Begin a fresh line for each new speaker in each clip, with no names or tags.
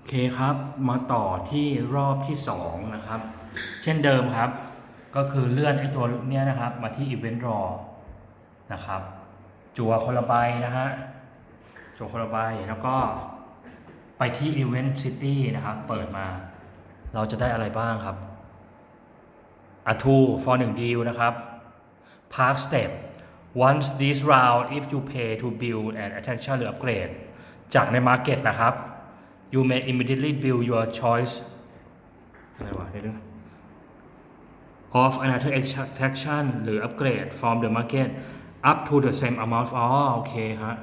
โอเคครับ มาต่อที่รอบที่สองนะครับ เช่นเดิมครับ ก็คือเลื่อนไอ้ตัวเนี้ยนะครับ มาที่ Event Draw นะครับ จัวคนละใบนะฮะ จัวคนละใบแล้วก็ไปที่ Event City นะครับ เปิดมา เราจะได้อะไรบ้างครับ a t o for 1 deal นะครับ Park Step once this round if you pay to build an attraction หรือ upgrade จากใน Market นะครับ you may immediately build your choice อะไรวะเดี๋ยว of another attraction หรือ upgrade from the market up to the same amount อ๋อโอเคฮะ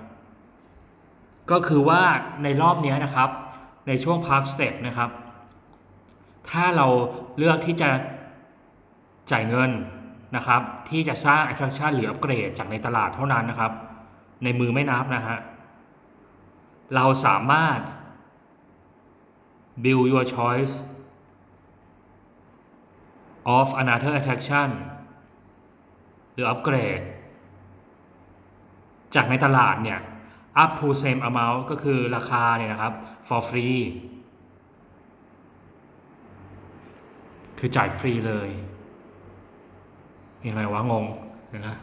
ก็คือว่าในรอบนี้นะครับ ในช่วง park step นะครับ ถ้าเราเลือกที่จะจ่ายเงินนะครับ ที่จะสร้าง attraction หรือ upgrade จากในตลาดเท่านั้นนะครับ ในมือไม่นับนะฮะ เราสามารถ build your choice of another attraction หรือ upgrade จากในตลาดเนี่ย up to same amount ก็คือราคาเนี่ยนะครับ for free คือจ่ายฟรีเลยมีอะไรวะงงเดี๋ยวนะ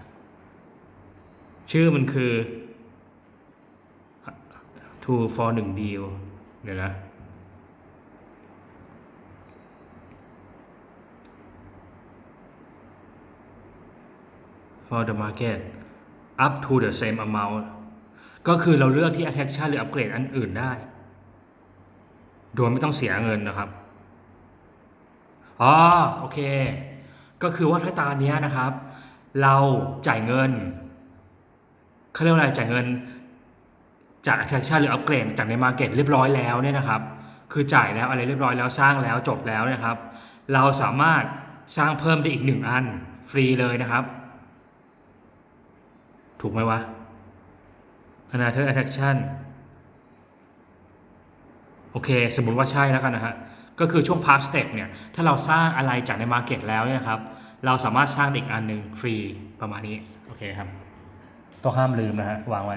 ชื่อมันคือ two for 1 deal เดี๋ยวนะ for the market up to the same amount ก็คือเราเลือกที่ attraction หรือ upgrade อันอื่นได้ โดยไม่ต้องเสียเงินนะครับอ๋อโอเค ก็คือว่าถ้าตาเนี้ยนะครับ เราจ่ายเงินเขาเรียกว่าอะไรจ่ายเงินจาก attraction หรือ upgrade จากใน market เรียบร้อยแล้วเนี่ยนะครับ คือจ่ายแล้วอะไรเรียบร้อยแล้วสร้างแล้วจบแล้วนะครับ เราสามารถสร้างเพิ่มได้อีกหนึ่งอัน ฟรีเลยนะครับ ถูกไหมวะ another attraction โอเค สมมติว่าใช่แล้วกันนะฮะ ก็คือช่วง park step เนี่ย ถ้าเราสร้างอะไรจากใน market แล้วเนี่ยครับ เราสามารถสร้างอีกอันหนึ่งฟรีประมาณนี้ โอเคครับ ต้องห้ามลืมนะฮะ วางไว้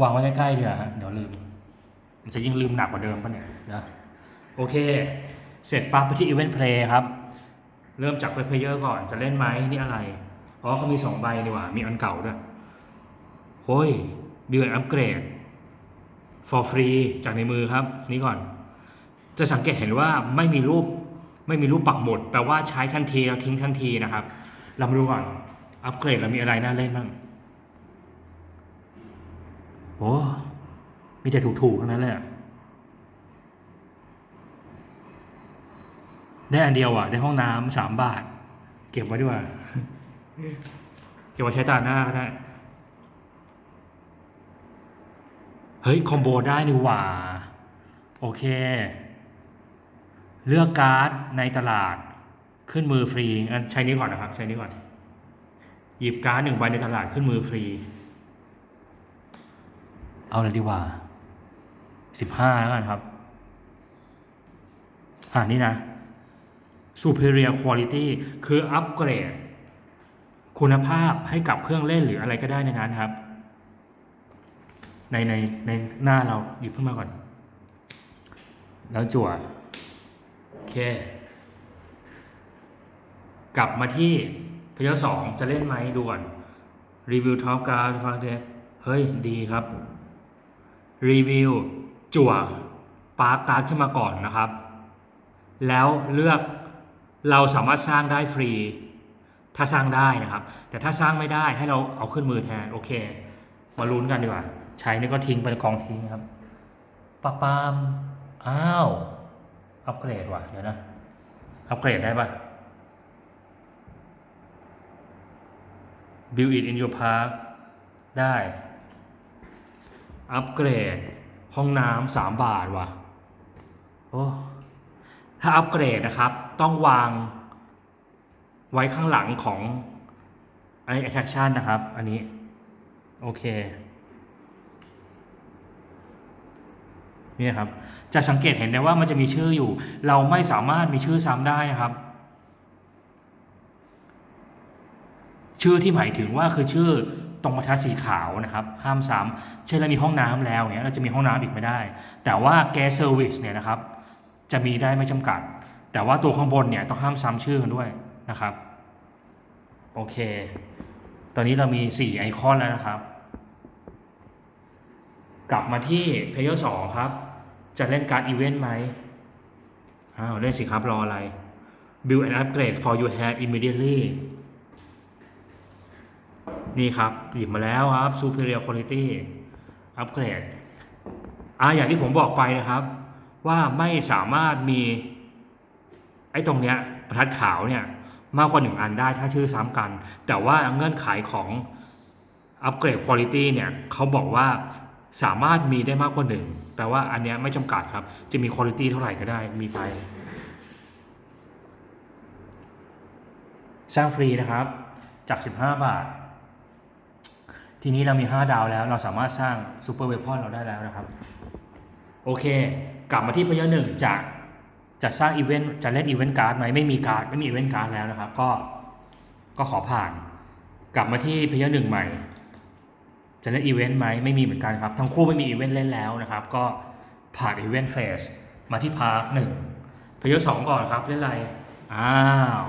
วางไว้ใกล้ๆเดีกว่าฮะ เดี๋ยวลืม มันจะยิ่งลืมหนักกว่าเดิมปะเนี่ยนะ โอเค เสร็จปั๊บไปที่ event play ครับ เริ่มจาก first player ก่อน จะเล่นไหมนี่อะไร อ๋อเขามีสองใบนี่หว่า มีอันเก่าด้วยโอ้ยบิวอัปเกรด for free จากในมือครับ นี่ก่อน จะสังเกตเห็นว่าไม่มีรูปไม่มีรูปปักหมุดแปลว่าใช้ทันทีแล้วทิ้งทันทีนะครับ เรามาดูก่อน อัปเกรดเรามีอะไรน่าเล่นบ้างโอ้มีแต่ถูกๆทั้งนั้นเลยอะได้อันเดียวอะ ได้ห้องน้ำสามบาท เก็บไว้ดีกว่า เก็บไว้ใช้ตาหน้าก็ได้ เฮ้ย คอมโบได้นี่หว่า โอเค เลือกการ์ดในตลาด ขึ้นมือฟรีงั้นใช้นี้ก่อนนะครับ ใช้นี้ก่อน หยิบการ์ดหนึ่งใบในตลาดขึ้นมือฟรี เอาเลยดีกว่าสิบห้าแล้วกันครับ อ่านี่นะ superior quality คืออัปเกรด คุณภาพให้กับเครื่องเล่นหรืออะไรก็ได้ในนั้นครับ ในในในหน้าเราหยิบขึ้นมาก่อน แล้วจั่วโอเค กลับมาที่พยสองจะเล่นไหมดูก่อนรีวิวท็อปการ์ดฟังเดเฮ้ย ดีครับ รีวิวจั่วปาร์การ์ดขึ้นมาก่อนนะครับ แล้วเลือกเราสามารถสร้างได้ฟรี ถ้าสร้างได้นะครับ แต่ถ้าสร้างไม่ได้ให้เราเอาขึ้นมือแทนโอเค มาลุ้นกันดีกว่า ใช้นี่ก็ทิ้งเป็นกองทิ้งครับปะปามอ้าวอัปเกรดว่ะเดี๋ยวนะอัปเกรดได้ปะ build it in your park ได้ อัปเกรด ห้องน้ำสามบาทว่ะโอ้ถ้าอัปเกรดนะครับ ต้องวาง ไว้ข้างหลังของไอ้ attraction นะครับ อันนี้ โอเค นี่ครับ จะสังเกตเห็นได้ว่ามันจะมีชื่ออยู่ เราไม่สามารถมีชื่อซ้ำได้นะครับ ชื่อที่หมายถึงว่าคือชื่อตรงบรรทัดสีขาวนะครับ ห้ามซ้ำเช่นเรามีห้องน้ำแล้วเนี่ยเราจะมีห้องน้ำอีกไม่ได้ แต่ว่า gas service เนี่ยนะครับ จะมีได้ไม่จำกัด แต่ว่าตัวข้างบนเนี่ยต้องห้ามซ้ำชื่อกันด้วย นะครับ โอเค ตอนนี้เรามี 4 ไอคอนแล้วนะครับ กลับมาที่ Player 2 ครับ จะเล่นการ์ดอีเวนต์ไหมอ้าวเล่นสิครับรออะไร Build and upgrade for your hair immediately นี่ครับหยิบมาแล้วครับ Superior Quality Upgrade อ่าอย่างที่ผมบอกไปนะครับ ว่าไม่สามารถมี ไอ้ตรงเนี้ยประทัดขาวเนี่ย มากกว่าหนึ่งอันได้ถ้าชื่อซ้ำกัน แต่ว่าเงื่อนไขของ Upgrade Quality เนี่ยเขาบอกว่าสามารถมีได้มากกว่าหนึ่งแปลว่าอันเนี้ยไม่จำกัดครับ จะมี Quality เท่าไหร่ก็ได้มีไป สร้างฟรีนะครับ จาก 15 บาท ทีนี้เรามี 5 ดาวแล้ว เราสามารถสร้างซูเปอร์เวพอนเราได้แล้วนะครับ โอเค กลับมาที่พยอหนึ่งจะ จะสร้างอีเวนต์จะเล่นอีเวนต์การ์ดไหมไม่มีการ์ดไม่มีอีเวนต์การ์ดแล้วนะครับ ก็ก็ขอผ่าน กลับมาที่เพย์หนึ่งใหม่ จะเล่นอีเวนต์ไหมไม่มีเหมือนกันครับ ทั้งคู่ไม่มีอีเวนต์เล่นแล้วนะครับ ก็ผ่านอีเวนต์เฟสมาที่พาร์คหนึ่งเพย์สองก่อนครับเล่นอะไรอ้าว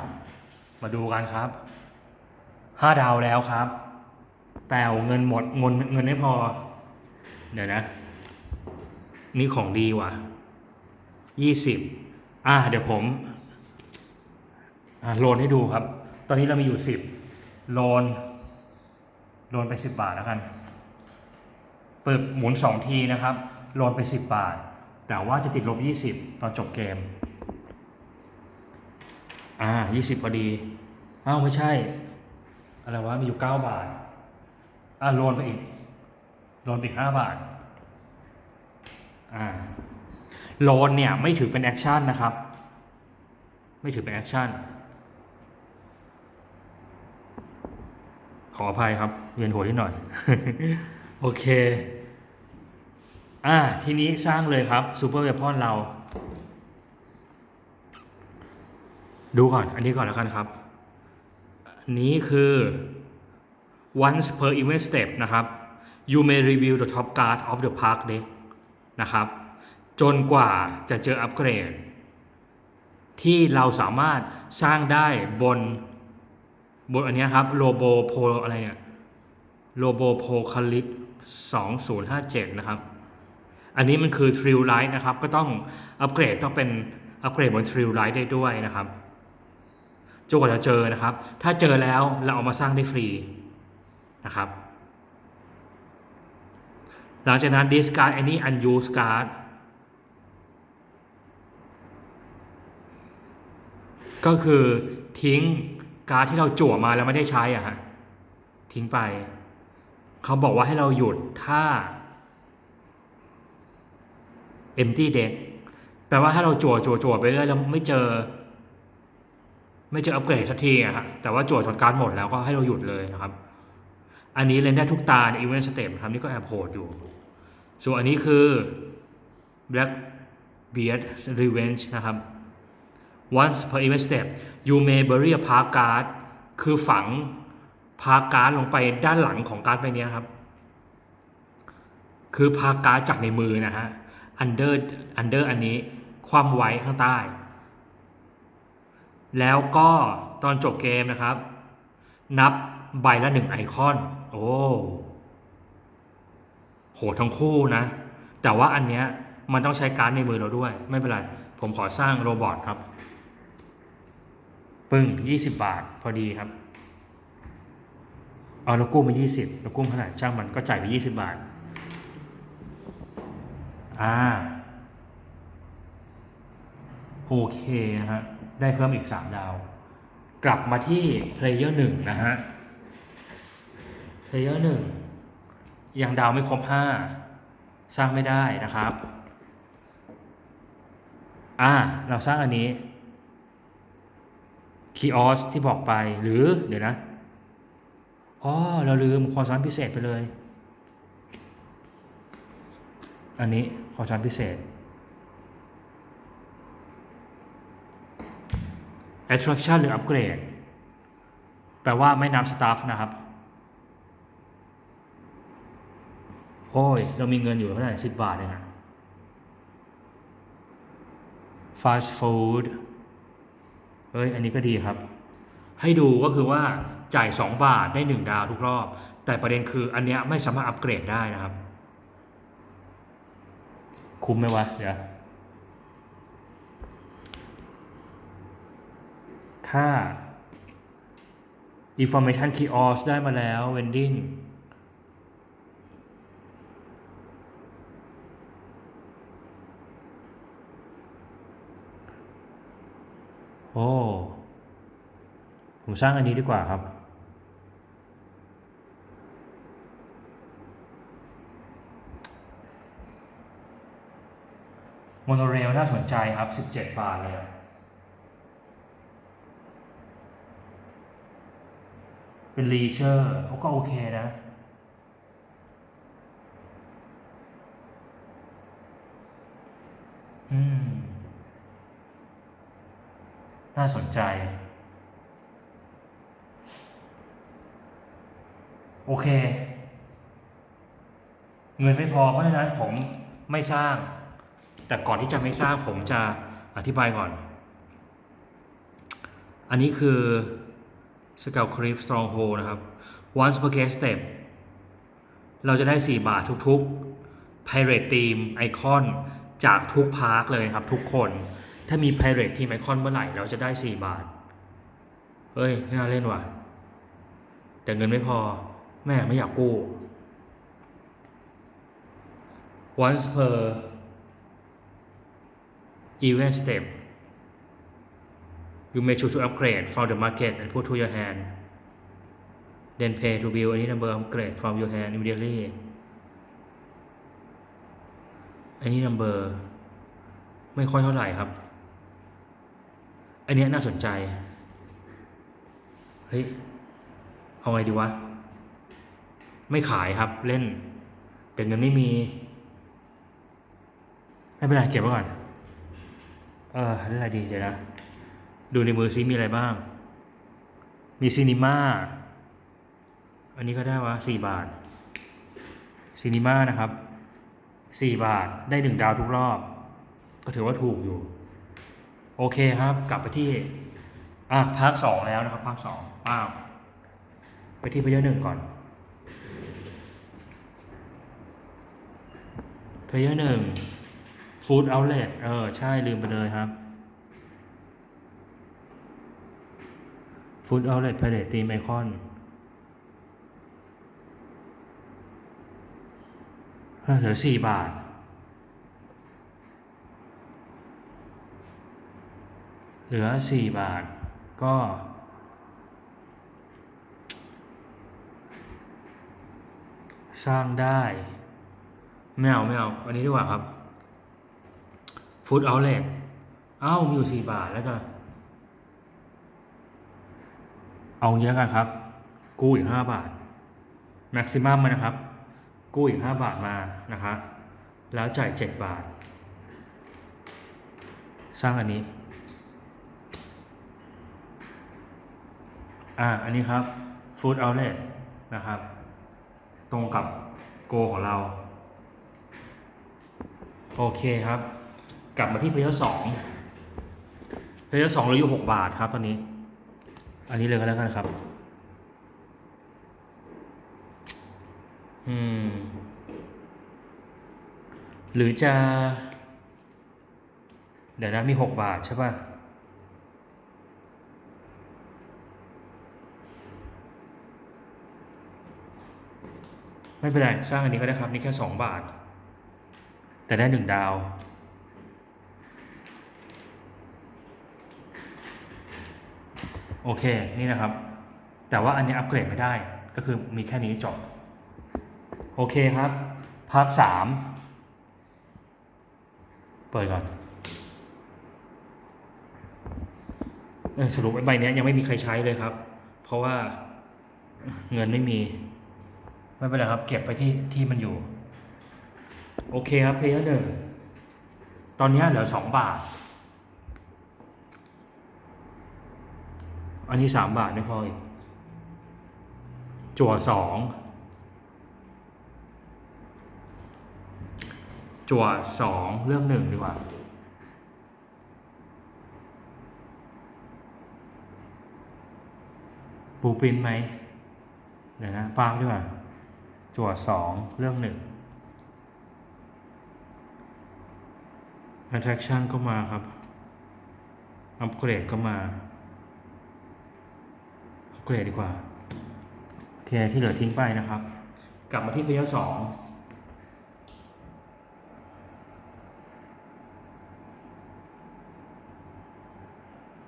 มาดูกันครับห้าดาวแล้วครับแปลวเงินหมดเงินเงินไม่พอ เดี๋ยวนะ นี่ของดีว่ะยี่สิบ อะเดี๋ยวผมอะโลนให้ดูครับ ตอนนี้เรามีอยู่สิบโลน โลนไปสิบบาทแล้วกัน เปิดหมุนสองทีนะครับ โลนไปสิบบาท แต่ว่าจะติดลบยี่สิบตอนจบเกม อ่ายี่สิบพอดี อ้าวไม่ใช่ อะไรวะ มีอยู่เก้าบาท อ่าโลนไปอีก โลนไปอีกห้าบาท อ่า โลนเนี่ยไม่ถือเป็นแอคชั่นนะครับ ไม่ถือเป็นแอคชั่น ขออภัยครับเวียนหัวนิดหน่อย โอเค อ่า ทีนี้สร้างเลยครับซูเปอร์เวพอนเรา ดูก่อน อันนี้ก่อนแล้วกันครับนนี้คือ once per event step นะครับ you may review the top card of the park deck นะครับ จนกว่าจะเจออัปเกรด ที่เราสามารถสร้างได้บน บนอันนี้ครับ robo pro อะไรเนี่ย robo pro calip 2057 นะครับ อันนี้มันคือ Trill Light นะครับ ก็ต้องอัปเกรดต้องเป็นอัปเกรดบน Trill Light ได้ด้วยนะครับจนกว่าจะเจอนะครับ ถ้าเจอแล้วเราเอามาสร้างได้ฟรีนะครับ หลังจากนั้น discard any unused card ก็คือทิ้งการ์ดที่เราจั่วมาแล้วไม่ได้ใช้อะฮะทิ้งไป เขาบอกว่าให้เราหยุดถ้า empty deck แปลว่าถ้าเราจั่วจั่วจั่วไปเรื่อยแล้วไม่เจอ ไม่เจออัปเกรดสักทีอะฮะแต่ว่าจั่วจนการ์ดหมดแล้วก็ให้เราหยุดเลยนะครับ อันนี้เล่นได้ทุกตาใน Event Step ครับนี่ก็แอบโหดอยู่ ส่วนอันนี้คือ Black Beard Revenge นะครับ once per event step you may bury a park card คือฝังพาการ์ดลงไปด้านหลังของการ์ดใบเนี้ยครับ คือพาการ์ดจากในมือนะฮะ under under อันนี้ความไว้ข้างใต้ แล้วก็ตอนจบเกมนะครับ นับใบละหนึ่งไอคอน โอ้โหทั้งคู่นะ แต่ว่าอันเนี้ยมันต้องใช้การ์ดในมือเราด้วย ไม่เป็นไร ผมขอสร้างโรบอทครับ ปึ้งยี่สิบบาทพอดีครับ เอาเรากู้มายี่สิบเรากู้เท่าไหร่ช่างมันก็จ่ายไปยี่สิบบาท อ่า โอเคนะฮะ ได้เพิ่มอีกสามดาว กลับมาที่ Player หนึ่งนะฮะ Player หนึ่งยังดาวไม่ครบห้าสร้างไม่ได้นะครับ อ่า เราสร้างอันนี้ คีออสที่บอกไปหรือเดี๋ยวนะอ๋อเราลืมคอร์สอนพิเศษไปเลย อันนี้คอร์สอนพิเศษ attraction หรือ upgrade แปลว่าไม่นับ staff นะครับ โอ้ย เรามีเงินอยู่เท่าไหร่สิบบาทเองอะ fast food เอ้ยอันนี้ก็ดีครับ ให้ดูก็คือว่าจ่าย 2 บาทได้ 1 ดาวทุกรอบ แต่ประเด็นคืออันเนี้ยไม่สามารถอัปเกรดได้นะครับ คุ้มไหมวะเดี๋ยวถ้า information kiosk ได้มาแล้ว vending โอ้ ผมสร้างอันนี้ดีกว่าครับ โมโนเรลน่าสนใจครับ 17 บาทเลยเป็นรีเชอร์ก็โอเคนะอืม น่าสนใจ โอเค เงินไม่พอเพราะฉะนั้นผมไม่สร้าง แต่ก่อนที่จะไม่สร้างผมจะอธิบายก่อน อันนี้คือ s c a l Cliff Stronghold นะครับ once per case step เราจะได้ 4 บาททุกๆ Pirate Team ไอคอนจากทุกพาร์คเลยครับทุกคน ถ้ามี Pirate Team ไอคอนเมื่อไหร่ เราจะได้ 4 บาท เฮ้ยไม่น่าเล่นว่ะ แต่เงินไม่พอ แม่ไม่อยากกู้ once per event step you may choose to upgrade from the market and put to your hand then pay to build any number upgrade from your hand immediately any number ไม่ค่อยเท่าไหร่ครับ อันเนี้ยน่าสนใจ เฮ้ย เอาไงดีวะ ไม่ขายครับเล่น แต่เงินไม่มี ไม่เป็นไรเก็บไว้ก่อน เออเล่นอะไรดีเดี๋ยวนะ ดูในมือซิมีอะไรบ้าง มีซีนิม่า อันนี้ก็ได้วะสี่บาทซีนิม่านะครับสี่บาทได้หนึ่งดาวทุกรอบ ก็ถือว่าถูกอยู่ โอเคครับกลับไปที่อะภาคสองแล้วนะครับภาคสองอ้าวไปที่พยาหนึ่งก่อนพยาหนึ่งฟู้ดเอาเล t เออ ใช่ลืมไปเลยครับฟู้ดเอาเล t พาเลตตีมไอคอนเหลือสี่บาท เหลือสี่บาท ก็ สร้างได้ไม่เอาไม่เอาอันนี้ดีกว่าครับฟู้ดเอาเล t เอ้ามีอยู่สี่บาทแล้วก็เอางี้แล้วกันครับ กู้อีกห้าบาทแม็กซิมัมมานะครับ กู้อีกห้าบาทมานะครับแล้วจ่ายเจ็ดบาท สร้างอันนี้ อ่าอันนี้ครับ Food Outlet นะครับ ตรงกับโกของเรา โอเคครับ กลับมาที่เพย์สองเพย์สองเราอยู่หกบาทครับตอนนี้ อันนี้เลยก็แล้วกันครับ อืม หรือจะ เดี๋ยวนะมีหกบาทใช่ป่ะ ไม่เป็นไรสร้างอันนี้ก็ได้ครับ นี่แค่สองบาท แต่ได้หนึ่งดาว โอเค นี่นะครับ แต่ว่าอันนี้อัปเกรดไม่ได้ก็คือมีแค่นี้จบ โอเคครับภาคสามเปิดก่อนสรุปใบเนี้ยยังไม่มีใครใช้เลยครับ เพราะว่าเงินไม่มี ไม่เป็นไรครับ เก็บไปที่ที่มันอยู่ โอเคครับเพลย์หนึ่งตอนนี้เหลือสองบาท อันนี้สามบาทไม่พออีกจั่วสองจั่วสองเรื่องหนึ่งดีกว่าปูปินไหมเดี๋ยวนะปางดีกว่า จั่วสองเรื่องหนึ่ง attraction ก็มาครับ อัปเกรดก็มา อัปเกรดดีกว่า โอเค ที่เหลือทิ้งไปนะครับ กลับมาที่เพลเยอร์สอง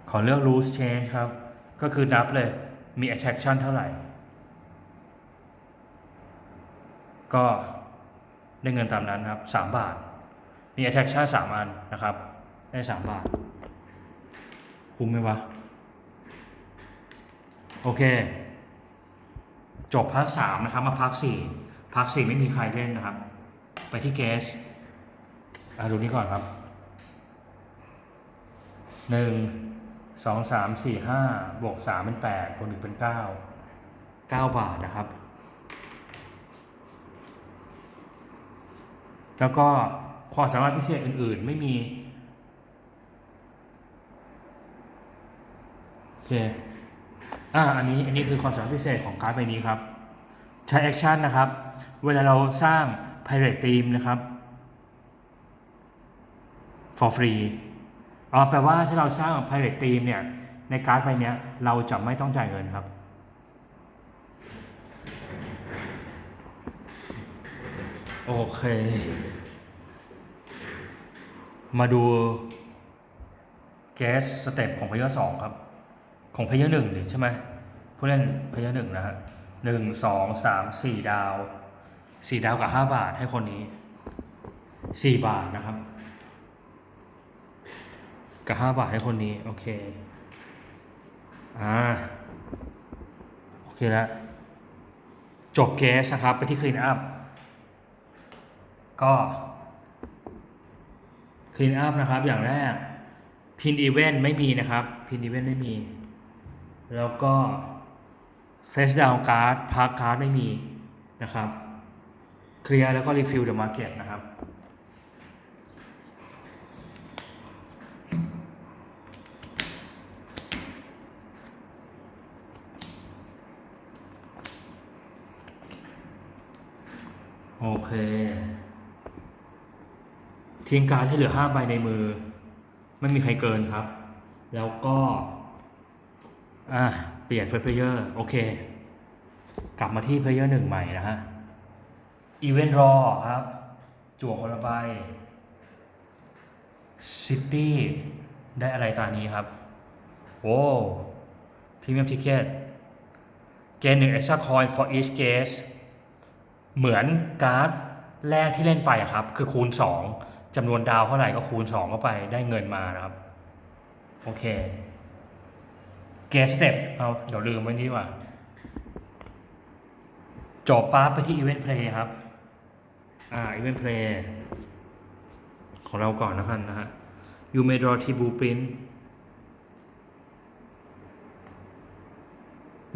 ขอเลือก loose change ครับ ก็คือนับเลย มี attraction เท่าไหร่ ก็ได้เงินตามนั้นครับ3บาท มี attraction 3อันนะครับ ได้3บาท คุ้มไหมวะ โอเค จบภาค3นะครับ มาภาค4ภาค4ไม่มีใครเล่นนะครับ ไปที่เกสอะดูนี่ก่อนครับหนึ่งสองสามสี่ห้าบวกสามเป็นแปดบวกหนึ่งเป็นเก้าเก้าบาทนะครับ แล้วก็ความสามารถพิเศษอื่น ๆ ไม่มีโอเคอ่าอันนี้อันนี้คือความสามารถพิเศษของการ์ดใบนี้ครับ ใช้แอคชั่นนะครับ เวลาเราสร้าง Pirate Team นะครับ for free อ๋อแปลว่าถ้าเราสร้าง Pirate Team เนี่ย ในการ์ดใบเนี้ยเราจะไม่ต้องจ่ายเงินครับ โอเค มาดูเกสสเต็ปของเพยอร์สองครับ ของเพยอร์หนึ่งดิใช่ไหมผู้เล่นเพยอร์หนึ่งนะฮะหนึ่งสองสามสี่ดาวสี่ดาวกับห้าบาทให้คนนี้สี่บาทนะครับ กับห้าบาทให้คนนี้ โอเคอ่าโอเคแล้วจบเกสนะครับ ไปที่คลีนอัพ ก็คลีนอัพนะครับ อย่างแรกพินอีเวนต์ไม่มีนะครับพินอีเวนต์ไม่มี แล้วก็เฟสดาวการ์ดพาร์คการ์ดไม่มีนะครับเคลียร์แล้วก็รีฟิลเดอะมาร์เก็ตนะครับโอเค ทิ้งการ์ดให้เหลือ5ใบในมือ ไม่มีใครเกินครับ แล้วก็อะเปลี่ยนเพลเยอร์โอเค กลับมาที่เพลเยอร์หนึ่งใหม่นะฮะอีเวนต์รอครับ จั่วคนละใบซิตี้ได้อะไรตานี้ครับโอ้พรีเมียมทิเกตเกนหนึ่ง extra coin for each guest เหมือนการ์ดแรกที่เล่นไปครับ คือคูณ 2 จำนวนดาวเท่าไหร่ก็คูณ 2 เข้าไปได้เงินมานะครับ โอเคเกสเต็ปเอาเดี๋ยวลืมไว้นี่ว่าจบปั๊บไปที่ Event Play ครับ อ่า Event Play ของเราก่อนนะคันนะฮะ You may draw T blueprint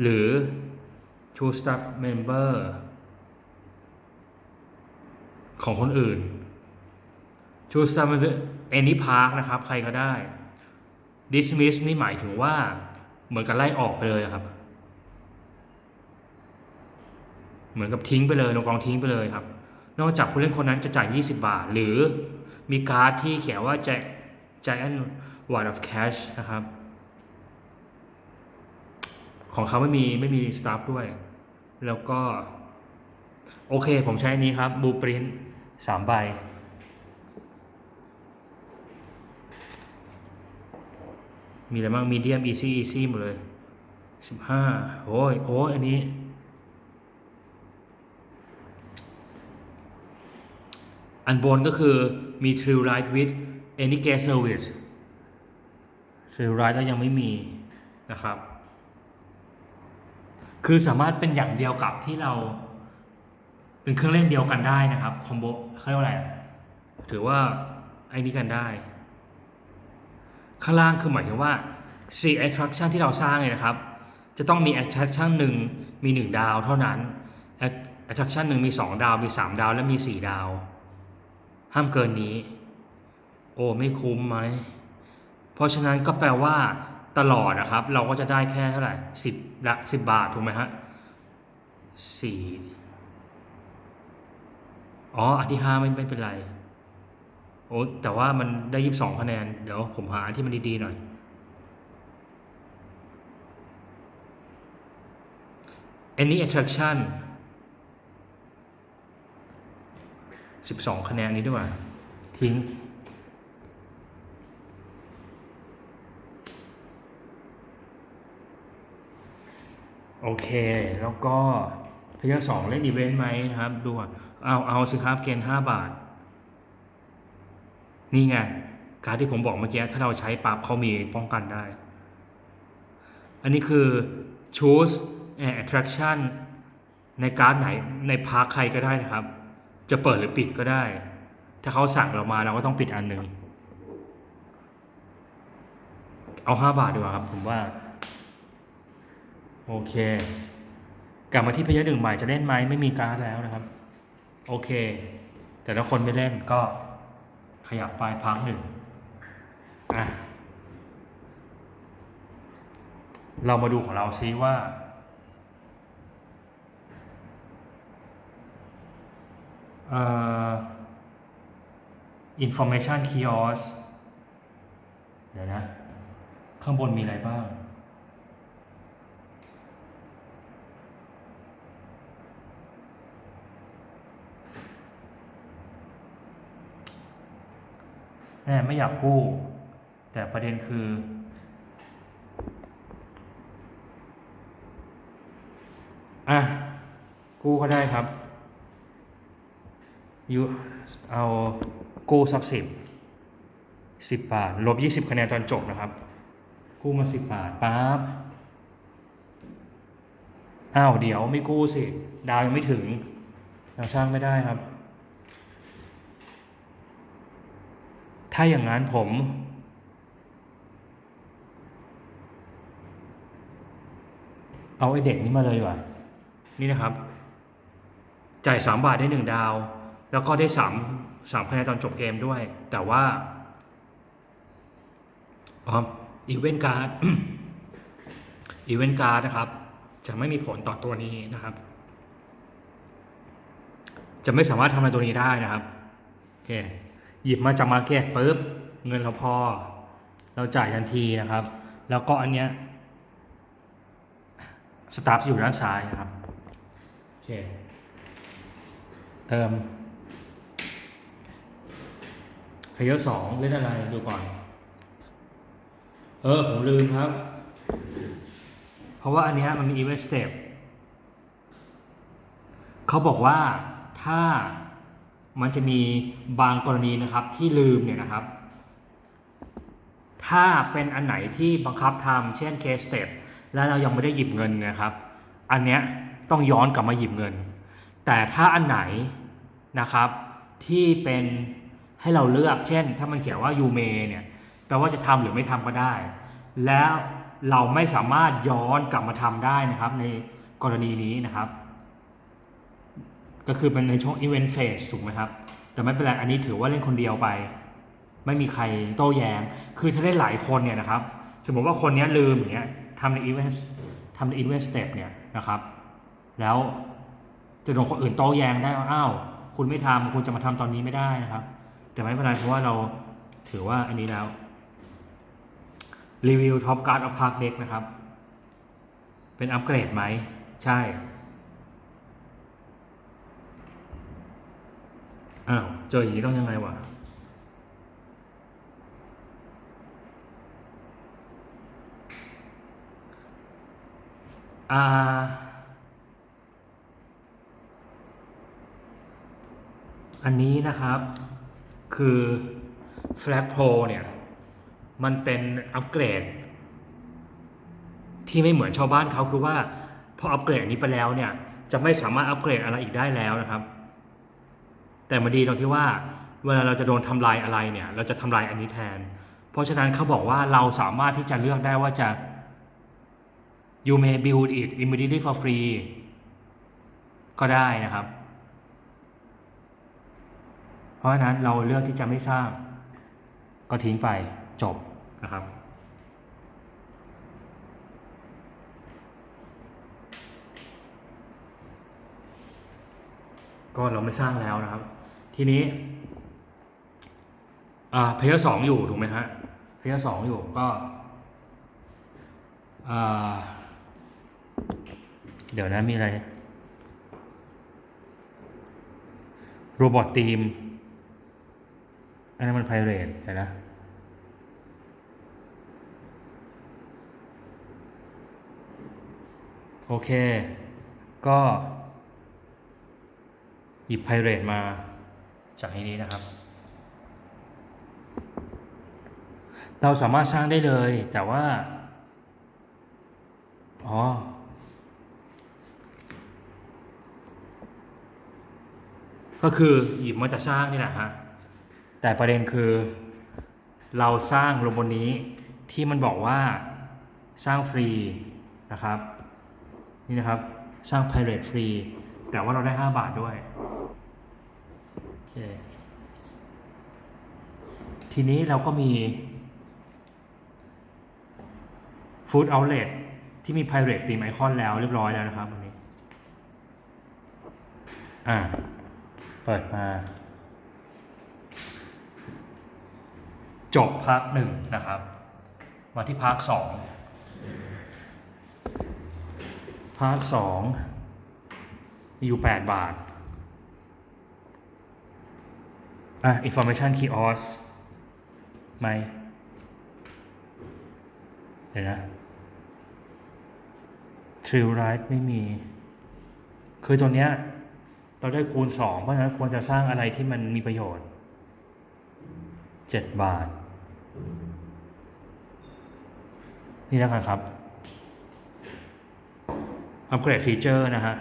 หรือ True Staff Member ของคนอื่น True Staff Member Any Park นะครับ ใครก็ได้ Dismiss นี่หมายถึงว่า เหมือนกับไล่ออกไปเลยครับ เหมือนกับทิ้งไปเลยลงกองทิ้งไปเลยครับ นอกจากผู้เล่นคนนั้นจะจ่าย 20 บาท หรือมีการ์ดที่เขียนว่า Giant Wad of Cash นะครับ ของเขาไม่มีไม่มีสตาฟด้วย แล้วก็ โอเคผมใช้อันนี้ครับบูปรินสามใบ มีอะไรบ้างมีเดียมอีซี่อีซี่หมดเลยสิบห้าโอ้ยโอ้ยอันนี้อันบนก็คือมี True Light with Any Guest Service True Light แล้วยังไม่มีนะครับ คือสามารถเป็นอย่างเดียวกับที่เรา เป็นเครื่องเล่นเดียวกันได้นะครับ คอมโบเขาเรียกว่าอะไร ถือว่าไอ้นี้กันได้ ข้างล่างคือหมายถึงว่า4 attraction ที่เราสร้างเนี่ยนะครับ จะต้องมี attraction หนึ่งมี 1 ดาวเท่านั้น attraction หนึ่งมี 2 ดาว มี 3 ดาว และมี 4 ดาว ห้ามเกินนี้ โอ้ ไม่คุ้มไหม เพราะฉะนั้นก็แปลว่าตลอดนะครับ เราก็จะได้แค่เท่าไหร่สิบละสิบบาท ถูกไหมฮะสี่อ๋อ อันที่ห้าไม่ไม่เป็นไร โอ้แต่ว่ามันได้ยี่สิบสองคะแนน เดี๋ยวผมหาที่มันดีๆหน่อย any attraction 12คะแนนนี้ด้วยทิ้งโอเค แล้วก็พยาสองเล่นอีเวนต์ไหมนะครับ ดูอะเอาเอาสิครับเกณฑ์5บาท นี่ไง การที่ผมบอกเมื่อกี้ถ้าเราใช้ปั๊บเขามีป้องกันได้ อันนี้คือ choose an attraction ในการ์ดไหนในพาร์คใครก็ได้นะครับ จะเปิดหรือปิดก็ได้ ถ้าเขาสั่งเรามาเราก็ต้องปิดอันหนึ่งเอาห้าบาทดีกว่าครับผมว่า โอเค กลับมาที่พยาหนึ่งใหม่จะเล่นไหมไม่มีการ์ดแล้วนะครับ โอเค แต่ถ้าคนไม่เล่นก็ ขยับไปพักหนึ่งอะเรามาดูของเราซิว่า เอ่อ information kiosk เดี๋ยวนะ ข้างบนมีอะไรบ้าง แม่ไม่อยากกู้แต่ประเด็นคือ อะ กู้ก็ได้ครับยูเอากู้สักสิบสิบบาท ลบยี่สิบคะแนนตอนจบนะครับ กู้มาสิบบาทปั๊บอ้าว เดี๋ยวไม่กู้สิ ดาวยังไม่ถึงเราสร้างไม่ได้ครับ ถ้าอย่างนั้นผม เอาไอเด็กนี้มาเลยดีกว่านี่นะครับ จ่ายสามบาทได้หนึ่งดาว แล้วก็ได้สามสามคะแนนตอนจบเกมด้วย แต่ว่าอ๋ออีเวนต์การ์ดอีเวนต์การ์ดนะครับ จะไม่มีผลต่อตัวนี้นะครับ จะไม่สามารถทำอะไรตัวนี้ได้นะครับโอเค หยิบมาจากมาเก็ตปุ๊บเงินเราพอ เราจ่ายทันทีนะครับ แล้วก็อันเนี้ยสตาฟอยู่ด้านซ้ายนะครับโอเคเติมเพลเยอร์สองเล่นอะไรดูก่อน เออ ผมลืมครับ เพราะว่าอันเนี้ยมันมี event step เขาบอกว่าถ้า มันจะมีบางกรณีนะครับที่ลืมเนี่ยนะครับ ถ้าเป็นอันไหนที่บังคับทำเช่น case step แล้วเรายังไม่ได้หยิบเงินนะครับ อันเนี้ยต้องย้อนกลับมาหยิบเงิน แต่ถ้าอันไหนนะครับที่เป็นให้เราเลือกเช่น ถ้ามันเขียนว่ายูเมเนี่ยแปลว่าจะทำหรือไม่ทำก็ได้ แล้วเราไม่สามารถย้อนกลับมาทำได้นะครับ ในกรณีนี้นะครับ ก็คือเป็นในช่วง event phase ถูกไหมครับ แต่ไม่เป็นไร อันนี้ถือว่าเล่นคนเดียวไป ไม่มีใครโต้แย้ง คือถ้าได้หลายคนเนี่ยนะครับ สมมติว่าคนนี้ลืมอย่างเงี้ยทำใน event ทำใน event step เนี่ยนะครับ แล้วจะโดนคนอื่นโต้แย้งได้ว่าอ้าวคุณไม่ทำคุณจะมาทำตอนนี้ไม่ได้นะครับ แต่ไม่เป็นไรเพราะว่าเราถือว่าอันนี้แล้วรีวิวท็อปการ์ดอ f พาร์คเด็กนะครับ เป็นอัปเกรดไหม ใช่ อ้าว เจออย่างนี้ต้องยังไงวะอ่าอันนี้นะครับคือ Flag Pro เนี่ย มันเป็นอัปเกรด ที่ไม่เหมือนชาวบ้านเขาคือว่า พออัปเกรดนนี้ไปแล้วเนี่ย จะไม่สามารถอัปเกรดอะไรอีกได้แล้วนะครับ แต่มันดีตรงที่ว่าเวลาเราจะโดนทำลายอะไรเนี่ย เราจะทำลายอันนี้แทน เพราะฉะนั้นเขาบอกว่าเราสามารถที่จะเลือกได้ว่าจะ you may build it immediately for free ก็ได้นะครับ เพราะฉะนั้นเราเลือกที่จะไม่สร้าง ก็ทิ้งไปจบนะครับก็เราไม่สร้างแล้วนะครับ ทีนี้อ่าเพย์สองอยู่ถูกไหมฮะเพย์สองอยู่ก็อ่าเดี๋ยวนะมีอะไรโรบอททีมอันนั้นมันไพเรตเดี๋ยวนะโอเค ก็ หยิบไพเรตมา จากในนี้นะครับ เราสามารถสร้างได้เลย แต่ว่า อ๋อก็คือหยิบมาจะสร้างนี่แหละฮะ แต่ประเด็นคือ เราสร้างลงบนนี้ที่มันบอกว่าสร้างฟรีนะครับ นี่นะครับสร้าง Pirate ฟรีแต่ว่าเราได้ 5 บาทด้วย เค ทีนี้เราก็มี Food Outlet ที่มี Pirate ตีมไอคอนแล้วเรียบร้อยแล้วนะครับวันนี้ อ่า เปิดมา จบพาร์ทหนึ่งนะครับ มาที่พาร์ทสองพาร์ทสองมีอยู่ 8 บาท อะ information kiosk ไหมเดี๋ยวนะ Trail Ride ไม่มี คือตัวเนี้ย เราได้คูณ 2 เพราะฉะนั้นควรจะสร้างอะไรที่มันมีประโยชน์ 7 บาท นี่แล้วกันครับอัปเกรดฟีเจอร์นะฮะ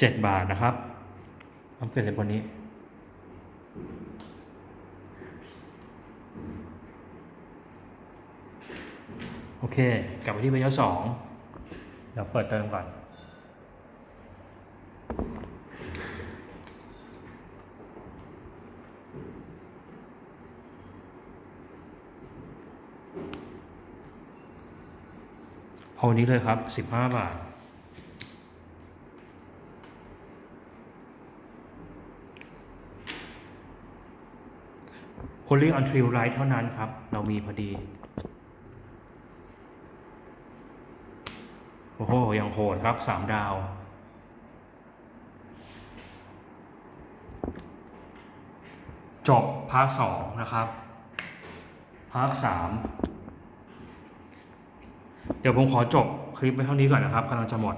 เจ็ดบาทนะครับอัปเกรดเลยบนนี้ โอเค กลับไปที่เบอร์สองเดี๋ยวเปิดเติมก่อน เอานนี้เลยครับ 15 บาท Only on Trail Ride เท่านั้นครับ เรามีพอดี โอ้โห ยังโหดครับ 3 ดาว จบพาร์ทสองนะครับพาร์ทสามเดี๋ยวผมขอจบคลิปไปเท่านี้ก่อนนะครับกำลังจะหมด